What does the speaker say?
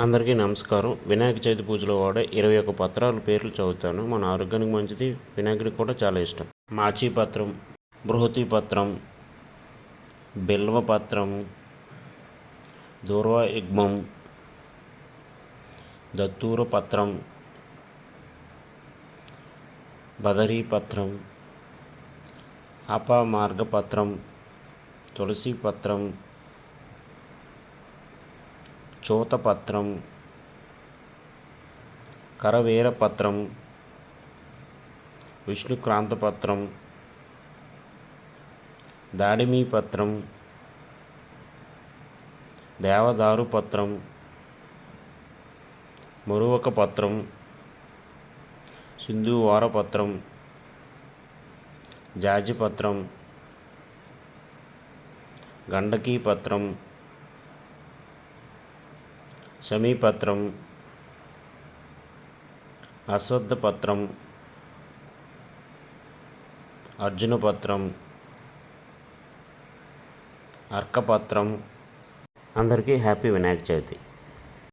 అందరికీ నమస్కారం. వినాయక చవితి పూజలో వాడే ఇరవై ఒక్క పత్రాల పేర్లు చదువుతాను. మన ఆరోగ్యానికి మంచిది వినాయకుడికి కూడా చాలా ఇష్టం. మాచిపత్రం బృహతి పత్రం బిల్వ పత్రం దూర్వ యుగ్మం దత్తూర పత్రం బదరీ పత్రం అపమార్గపత్రం తులసి పత్రం చోతపత్రం కరవీరపత్రం విష్ణుక్రాంతపత్రం దాడిమీ పత్రం దేవదారు పత్రం మురువక పత్రం శమీపత్రం పత్రం పత్రం పత్రం అశ్వత్థపత్రం అర్జునపత్రం అర్కపత్రం. అందరికీ హ్యాపీ వినాయక చవితి.